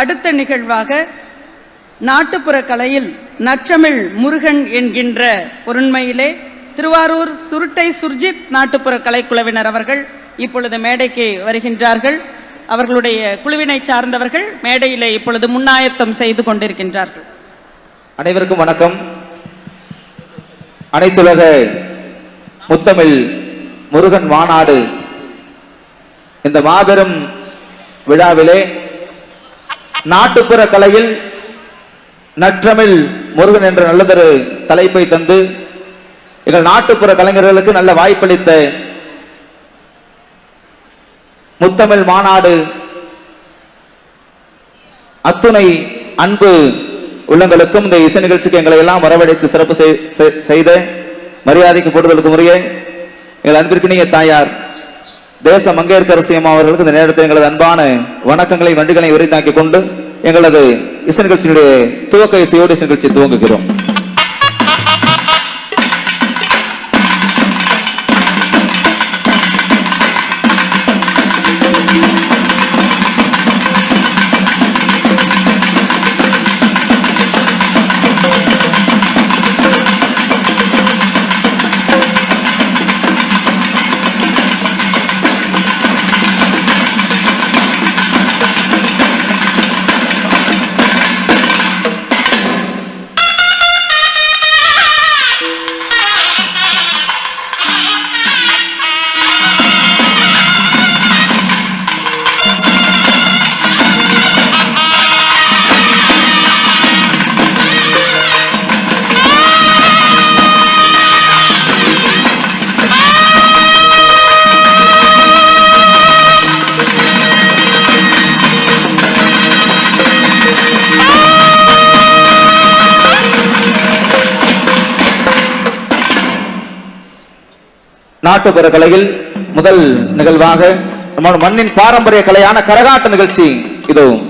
அடுத்த நிகழ்வாக நாட்டுப்புற கலையில் நற்றமிழ் முருகன் என்கின்ற பொருண்மையிலே திருவாரூர் சுருட்டை சுர்ஜித் நாட்டுப்புற கலைக்குழுவினர் அவர்கள் இப்பொழுது மேடைக்கு வருகின்றார்கள். அவர்களுடைய குழுவினை சார்ந்தவர்கள் மேடையிலே இப்பொழுது முன்னாயத்தம் செய்து கொண்டிருக்கின்றார்கள். அனைவருக்கும் வணக்கம். அனைத்துலக முத்தமிழ் முருகன் மாநாடு இந்த மாபெரும் விழாவிலே நாட்டுப்புற கலையில் நற்றமிழ் முருகன் என்ற நல்லதொரு தலைப்பை தந்து எங்கள் நாட்டுப்புற கலைஞர்களுக்கு நல்ல வாய்ப்பளித்த முத்தமிழ் மாநாடு அத்துணை அன்பு உள்ளங்களுக்கும் இந்த இசை நிகழ்ச்சிக்கு எங்களை எல்லாம் வரவழைத்து சிறப்பு செய்- செய்த மரியாதைக்கு போடுதலுக்கு முறையே எங்கள் அன்பிற்கு நீங்க தாயார் தேச மங்கையர்கரசியம் அவர்களுக்கு இந்த நேரத்தில் எங்களது அன்பான வணக்கங்களை நன்றிகளை உரித்தாக்கிக் கொண்டு எங்களது இசை நிகழ்ச்சியினுடைய துவக்க இசையோடு இசை நிகழ்ச்சி துவங்குகிறோம். நாட்டுப்புற கலையில் முதல் நிகழ்வாக நம்ம மண்ணின் பாரம்பரிய கலையான கரகாட்ட நிகழ்ச்சி இதுவும்